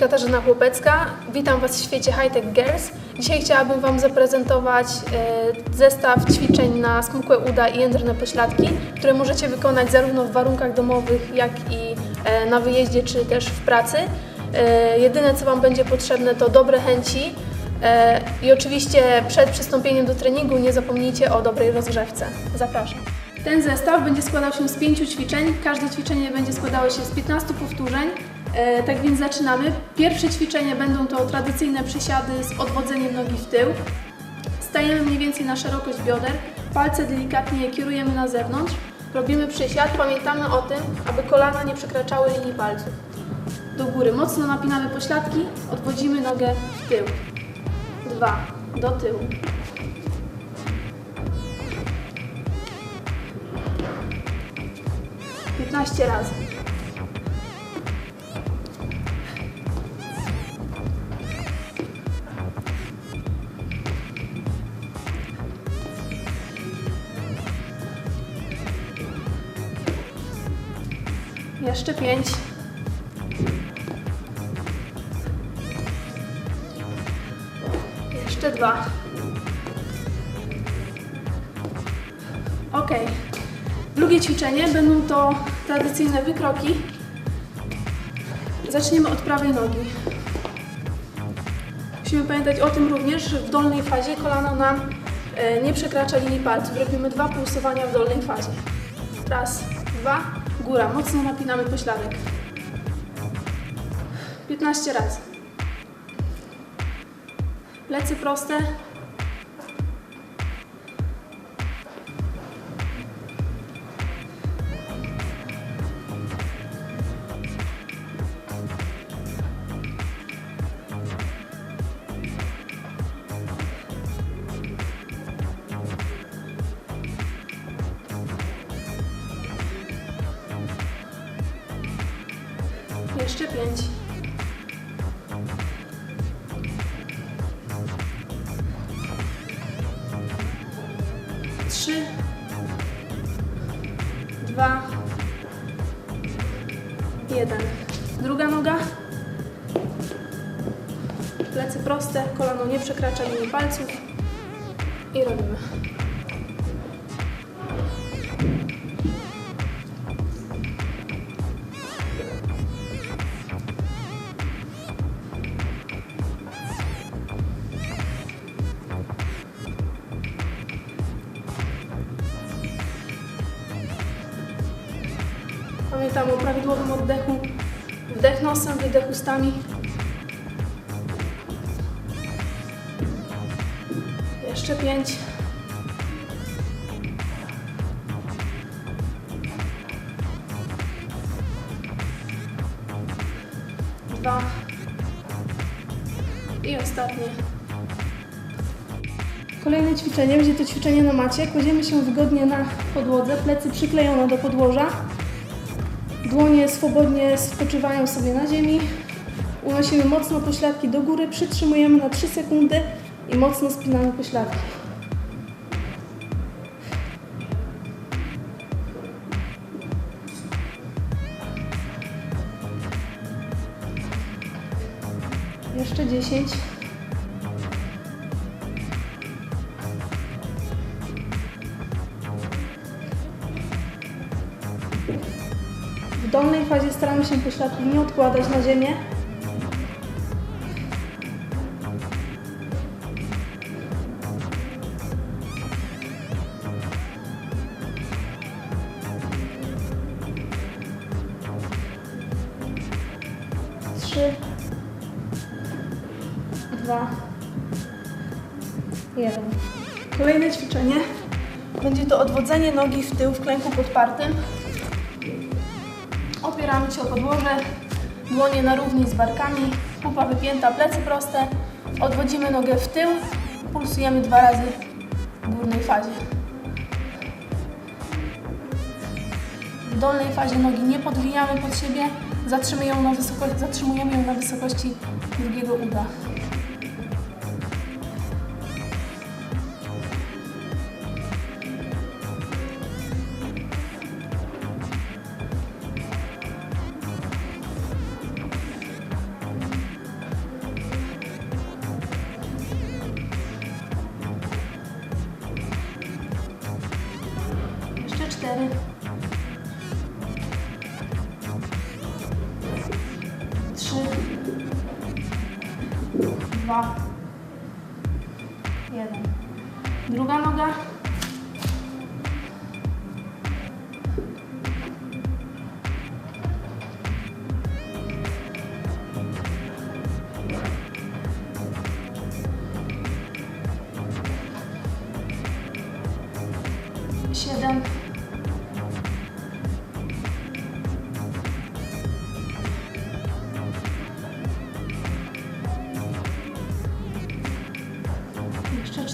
Katarzyna Chłopecka. Witam Was w świecie Hightech Girls. Dzisiaj chciałabym Wam zaprezentować e, zestaw ćwiczeń na smukłe uda i jędrne pośladki, które możecie wykonać zarówno w warunkach domowych, jak i e, na wyjeździe, czy też w pracy. E, Jedyne, co Wam będzie potrzebne, to dobre chęci i oczywiście przed przystąpieniem do treningu nie zapomnijcie o dobrej rozgrzewce. Zapraszam. Ten zestaw będzie składał się z pięciu ćwiczeń. Każde ćwiczenie będzie składało się z 15 powtórzeń. E, tak więc zaczynamy. Pierwsze ćwiczenie będą to tradycyjne przysiady z odwodzeniem nogi w tył. Stajemy mniej więcej na szerokość bioder, palce delikatnie kierujemy na zewnątrz. Robimy przysiad, pamiętamy o tym, aby kolana nie przekraczały linii palców. Do góry mocno napinamy pośladki, odwodzimy nogę w tył. Dwa, do tyłu. 15 razy. Jeszcze pięć. Jeszcze dwa. Ok. Drugie ćwiczenie będą to tradycyjne wykroki. Zaczniemy od prawej nogi. Musimy pamiętać o tym również, że w dolnej fazie kolano nam e, nie przekracza linii palców. Robimy dwa pulsowania w dolnej fazie. Raz, dwa, góra. Mocno napinamy pośladek. 15 razy. Plecy proste. Trzy. Dwa. Jeden. Druga noga. Plecy proste, kolano nie przekracza linii palców. I robimy. Pamiętamy o prawidłowym oddechu. Wdech nosem, wydech ustami. Jeszcze pięć. Dwa. I ostatnie. Kolejne ćwiczenie, będzie to ćwiczenie na macie. Kładziemy się wygodnie na podłodze, plecy przyklejone do podłoża. Dłonie swobodnie spoczywają sobie na ziemi. Unosimy mocno pośladki do góry, przytrzymujemy na 3 sekundy i mocno spinamy pośladki. Jeszcze 10. W dolnej fazie staramy się pośladki nie odkładać na ziemię. Trzy, dwa, jeden. Kolejne ćwiczenie będzie to odwodzenie nogi w tył w klęku podpartym. Opieramy się o podłoże, dłonie na równi z barkami, pupa wypięta, plecy proste. Odwodzimy nogę w tył, pulsujemy dwa razy w górnej fazie. W dolnej fazie nogi nie podwijamy pod siebie, zatrzymujemy ją na, wysoko- zatrzymujemy ją na wysokości drugiego uda. Dwa. Jeden. Druga noga.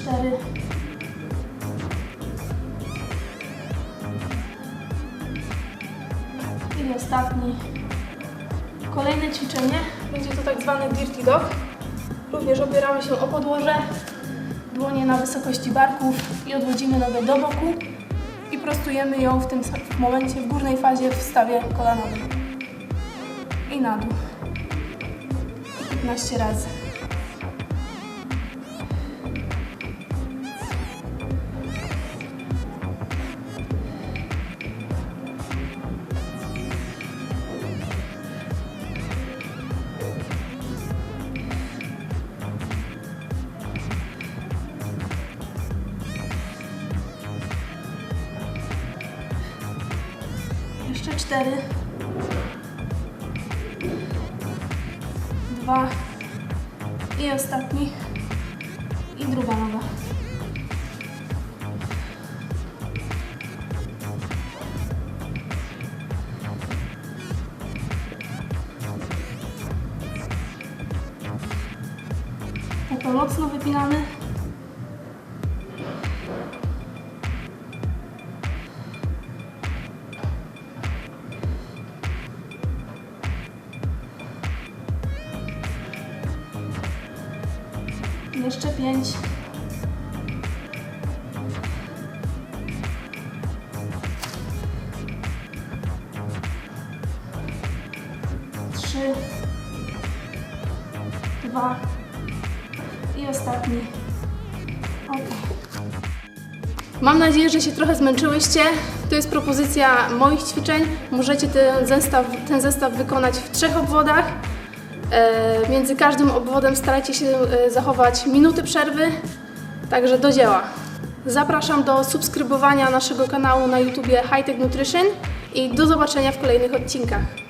Cztery. I ostatni. Kolejne ćwiczenie będzie to tak zwany dirty dog. Również opieramy się o podłoże, dłonie na wysokości barków i odwodzimy nogę do boku i prostujemy ją w tym momencie w górnej fazie w stawie kolanowym. I na dół. 15 razy. Cztery. Dwa. I ostatni. I druga noga. Oto mocno wypinamy. Jeszcze pięć. Trzy. Dwa. I ostatni. Ok. Mam nadzieję, że się trochę zmęczyłyście. To jest propozycja moich ćwiczeń. Możecie ten zestaw, ten zestaw wykonać w trzech obwodach. E, Między każdym obwodem starajcie się e, zachować minuty przerwy, także do dzieła. Zapraszam do subskrybowania naszego kanału na YouTubie High Tech Nutrition i do zobaczenia w kolejnych odcinkach.